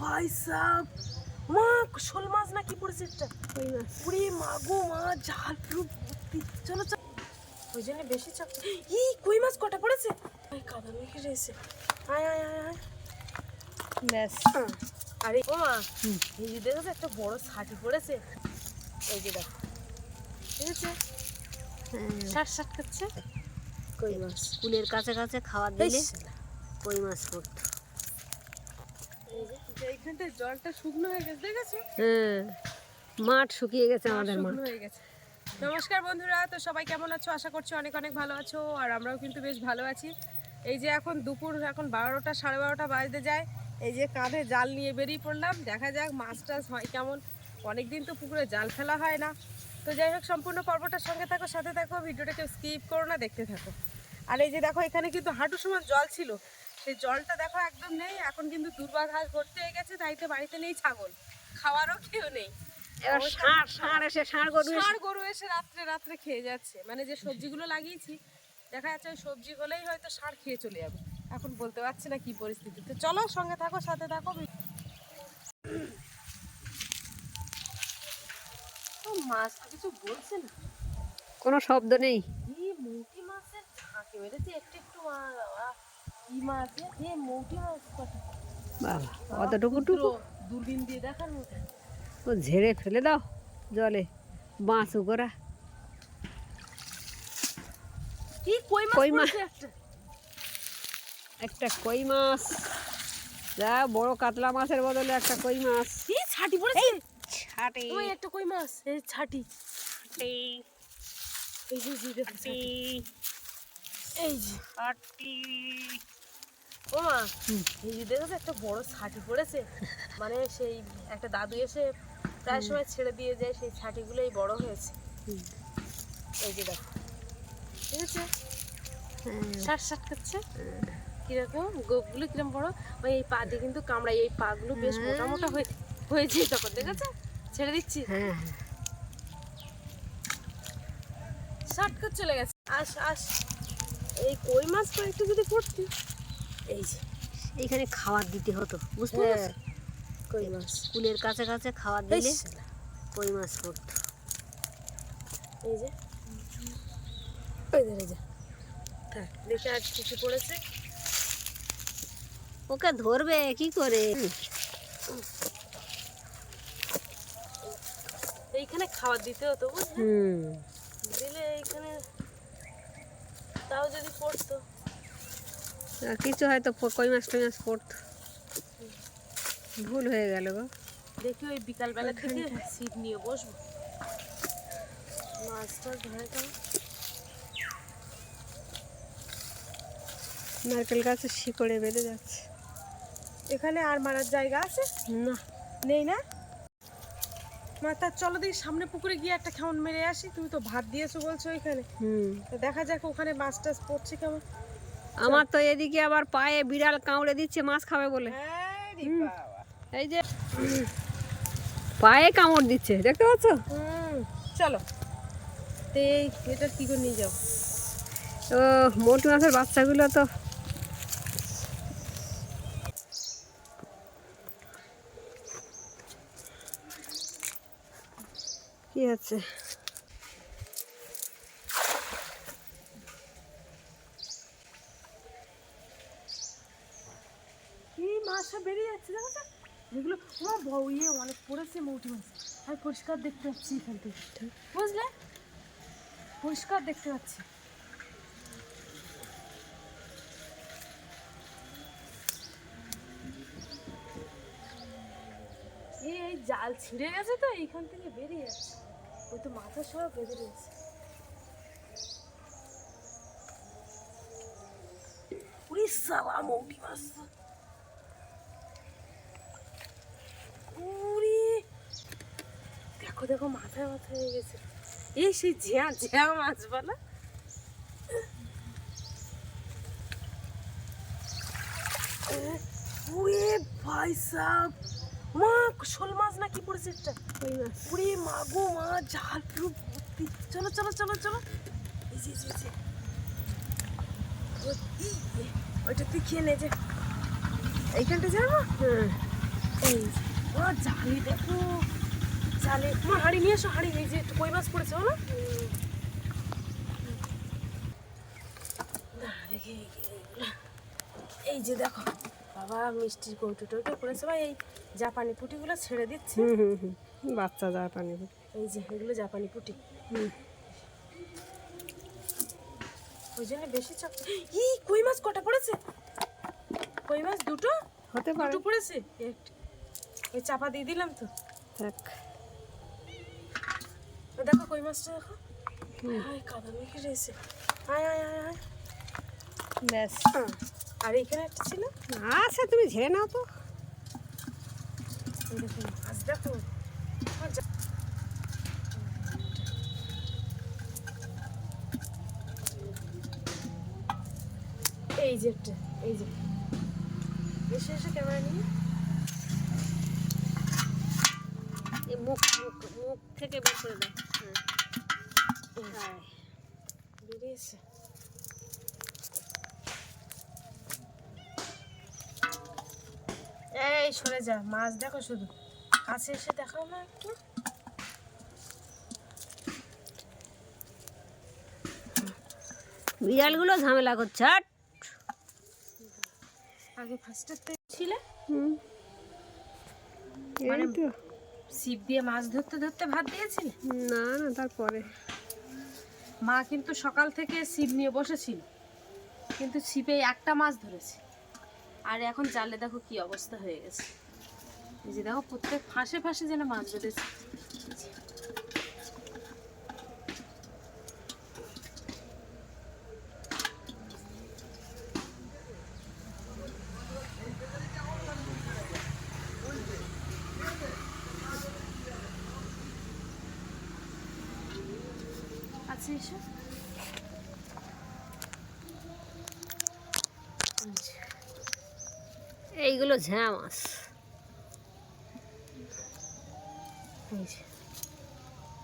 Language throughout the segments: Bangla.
ভাই সাব। মা শোল মাছ না কি পড়েছে একটা? পুরি মাগো মা জাল পুরো ভর্তি। চলো চলো। ওই জন্য বেশি চাপ ই কই মাছ কটা পড়েছে? ওই কাদা মেখে রয়েছে। আয় আয় আয় আয়। ব্যাস। আরে ও মা এই যে দেখো একটা বড় ছাটি পড়েছে। এই যে দেখো। ঠিক আছে? হ্যাঁ, ষাট ষাট খাচ্ছে কই মাছ? স্কুলের কাছে কাছে খাবার দিলে কই মাছ পড়তো? যে জলটা শুকনো হয়ে গেছে দেখেছ? হ্যাঁ মাঠ শুকিয়ে গেছে আমাদের মাঠ। হয়ে গেছে। নমস্কার বন্ধুরা তো সবাই কেমন আছো? আশা করছি অনেক অনেক ভালো আছো আর আমরাও কিন্তু বেশ ভালো আছি। এই যে এখন দুপুর এখন বারোটা সাড়ে বারোটা বাজতে যায়। এই যে কাঁধে জাল নিয়ে বেরিয়ে পড়লাম দেখা যাক মাছ টাছ হয় কেমন। অনেক দিন তো পুকুরে জাল ফেলা হয় না। তো যাই হোক সম্পূর্ণ পর্বটার সঙ্গে থাকো সাথে থাকো ভিডিওটাকে স্কিপ করো না দেখতে থাকো। আর এই যে দেখো এখানে কিন্তু হাঁটু সমান জল ছিল। সেই জলটা দেখো একদম নেই এখন কিন্তু দুর্বা ঘাস ভর্তি হয়ে গেছে তাইতে বাড়িতে নেই ছাগল। খাওয়ারও কেউ নেই। এবার ষাঁড় ষাঁড় এসে ষাঁড় গরু এসে। ষাঁড় গরু এসে রাত্রে রাত্রে খেয়ে যাচ্ছে। মানে যে সবজিগুলো লাগিয়েছি দেখা যাচ্ছে ওই সবজি হলেই হয়তো ষাঁড় খেয়ে চলে যাবে। এখন বলতে পারছি না কি পরিস্থিতি। তো চলো সঙ্গে থাকো সাথে থাকো। ও মাছ কিছু বলছে না। কোনো শব্দ নেই। মৌটি মাছের ঝাঁকে মেরেছে? একটু একটু মাছ বাবা। অতটুকু টুকু? দূরবীন দিয়ে দেখার মতো ও ঝেড়ে ফেলে দাও জলে বাঁশ করা কি কই মাছ কই মাছ। একটা? কই মাছ। যা বড় কাতলা মাছের বদলে একটা কই মাছ। কি ছাটি পড়েছে। ছাটে। ওই একটা কই মাছ এই ছাটি। এই যে দেখো ছাটি। এই যে ও মা হুম। এই যে দেখো তো একটা বড় ছাটি পড়েছে। মানে সেই একটা দাদু এসে প্রায় সময় ছেড়ে দিয়ে যায় সেই ছাটিগুলোই বড় হয়েছে। এই যে দেখো ঠিক আছে হ্যাঁ, ষাট ষাট খাচ্ছে। কীরকম? গোপগুলো কীরকম বড়? ওই এই পা দিয়ে কিন্তু কামড়াই এই পাগুলো বেশ মোটা মোটা হয়ে হয়েছে তখন দেখেছ? ছেড়ে দিচ্ছি। হ্যাঁ হ্যাঁ। ষাট করে চলে গেছে। আস আস। এই কই মাছটা একটু যদি পড়তি? এই যে এইখানে খাবার দিতে হতো বুঝতে হ্যাঁ পারছ? কই মাছ? স্কুলের কাছে কাছে খাবার দিলে কই মাছ পড়তো? এই যে ওই ধরে যা দেখে আর কিছু পড়েছে। ওকে ধরবে কি করে? এইখানে খাবার দিতে হতো বুঝলে? দিলে এইখানে তাও যদি পড়তো। কিছু হয়তো কই মাছ টই মাছ পড়তো। ভুল হয়ে গেল গো। দেখি ওই বিকালবেলা থেকে সিট নিয়ে বসবো। মাছটা কেন নারকেল গাছের শিকড়ে বেঁধে যাচ্ছে। এখানে আর মারার জায়গা আছে? না। নেই না? মা তার চলো দেখি সামনে পুকুরে গিয়ে একটা কেমন মেরে আসি। তুমি তো ভাত দিয়েছ বলছো ওইখানে তো দেখা যাক ওখানে মাছ টাছ পড়ছে কেমন। আমার তো এদিকে আবার পায়ে বিড়াল কামড়ে দিচ্ছে মাছ খাবে বলে। এই যে পায়ে কামড় দিচ্ছে দেখতে পাচ্ছ? চলো। তো এটা কি করে নিয়ে যাও? ও মোটু মাছের বাচ্চাগুলো তো কি আছে? কি মাছ বেরিয়ে যাচ্ছে পরিষ্কার দেখতে পাচ্ছি এই জাল ছিঁড়ে গেছে তো, এইখান থেকে বেরিয়ে যাচ্ছে। ওই তো মাথার সহ বেঁধে রয়েছে দেখো দেখো, মাথায় মাথায় হয়ে গেছে। এই সেই ঝিয়া ঝিয়া মাছ বলা। উড়ে ভাই সাব। মা শোল মাছ না কি পড়েছে একটা মাছ। উড়ে মাগো মা জাল পুরো ভর্তি। চলো চলো চলো চলো। এই যে ওইটা তুই খেয়ে নে যে। এইখানটা যাব হ্যাঁ। এই ও জালি দেখো। জালে। তোমার হাড়ি নিয়ে এসো হাড়ি। এই যে একটু কই মাছ পড়েছে না এই যে দেখো। বাবা মিষ্টির কৌটো টৌটো করেছে। ভাই এই জাপানি পুটিগুলো ছেড়ে দিচ্ছে। হুম হুম বাচ্চা যা পানি এই যে এগুলো জাপানি পুটি। ওই জন্য বেশি চাপ ই কই মাছ কটা পড়েছে? কই মাছ? দুটো? হতে পারে। দুটো পড়েছে ওই চাপা দিয়ে দিলাম তো। থাক। দেখো কই মাছটা দেখো। হাই কাদা মেখে রয়েছে। আয় আয় আয় আয়। ব্যাস। আহ, আর এখানে একটা ছিল? আচ্ছা তুমি ঝেড়ে নাও তো। এই দেখো। এই যে একটা এই যে। এসে এসে ক্যামেরা নিয়ে। মুখ মুখ মুখ থেকে বের করে দাও। হ্যাঁ। বেরিয়েছে এই সরে যা মাছ দেখো শুধু। কাছে এসে দেখাও না একটু। বিড়ালগুলো ঝামেলা করছে হাট। আগে ফার্স্টের ছিলে? তো। ছিপ দিয়ে মাছ ধরতে ধরতে ভাত দিয়েছিলে? না না তারপরে। মা কিন্তু সকাল থেকে ছিপ নিয়ে বসেছিল। কিন্তু ছিপে একটা মাছ ধরেছে। আর এখন জালে দেখো কি অবস্থা হয়ে গেছে। এই যে দেখো প্রত্যেক ফাঁসে ফাঁসে যেন মাছ বেঁধেছে আচ্ছা এসো। এইগুলো ঝ্যা মাছ।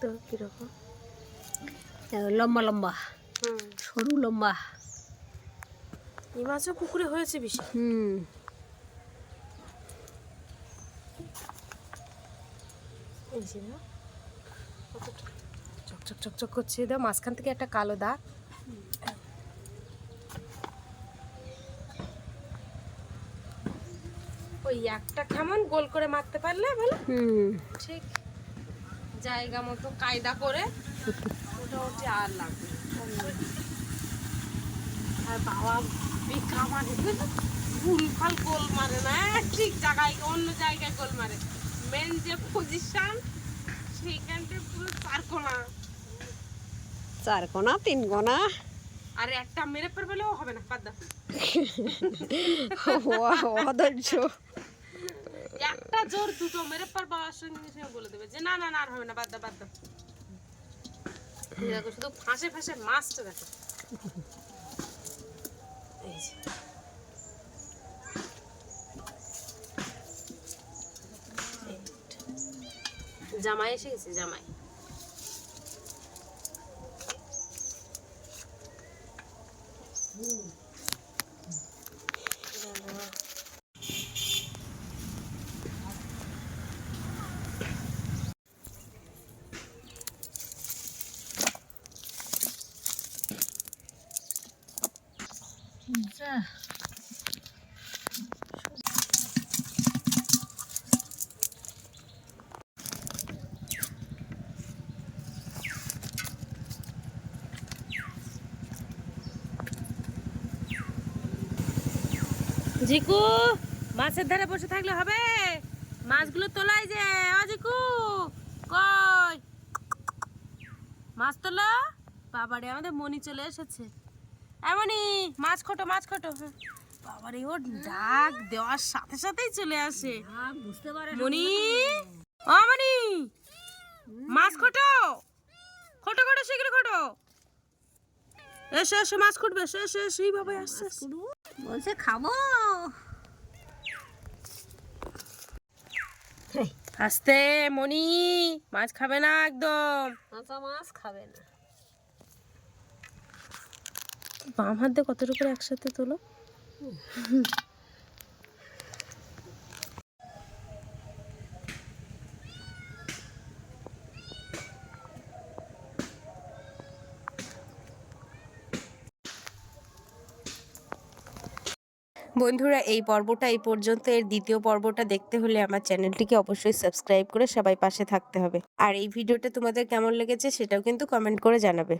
তো কীরকম? লম্বা লম্বা। সরু লম্বা। এই মাছও পুকুরে হয়েছে বেশি। হুম। এই যে না কতটা চকচক চকচক করছে। দাও মাঝখান থেকে একটা কালো দাগ। ওই একটা কেমন গোল করে মারতে পারলে বলো। ঠিক। জায়গা মতো কায়দা করে। মোটামুটি আর লাগবে আর বাবা বিকা মারে ভালো গোল মারে না। ঠিক জায়গায় অন্য জায়গায় গোল মারে। মেন যে পজিশন সেইখানটা পুরো চারকোনা চার কোনা তিন কোনা। আর একটা মেরে পড়বেলেও হবে না বাদ দাও। অধৈর্য। একটা জোর দুটো মেরে পর বাবার সঙ্গে সঙ্গে বলে দেবে যে না না না আর হবে না বাদ দাও বাদ দাও। দেখো শুধু ফাঁসে ফাঁসে মাছটা দেখো। জামাই এসে গেছে জামাই। জিকু মাছের ধারে বসে থাকলে হবে? মাছগুলো তোলাই যে ও জিকু কই? মাছ তোলো? বাবারে আমাদের মনি চলে এসেছে। এমনই মাছ খটো মাছ খটো। বাবারে ওর ডাক দেওয়ার সাথে সাথেই চলে আসে। বুঝতে পারে মনি ও মনি মাছ খটো? খটো খটো শীঘ্র খটো। এসো এসে মাছ খুঁটবে এসে এসে এসে এইভাবে আসছে। বলছে খাব। আস্তে মনি মাছ খাবে না একদম। কাঁচা মাছ খাবে না। বাম হাত দিয়ে কতটুকু করে একসাথে তোলো? বন্ধুরা, এই পর্বটা এই পর্যন্ত। এর দ্বিতীয় পর্বটা দেখতে হলে আমার চ্যানেলটিকে অবশ্যই সাবস্ক্রাইব করে সবাই পাশে থাকতে হবে। আর এই ভিডিওটা তোমাদের কেমন লেগেছে সেটাও কিন্তু কমেন্ট করে জানাবে।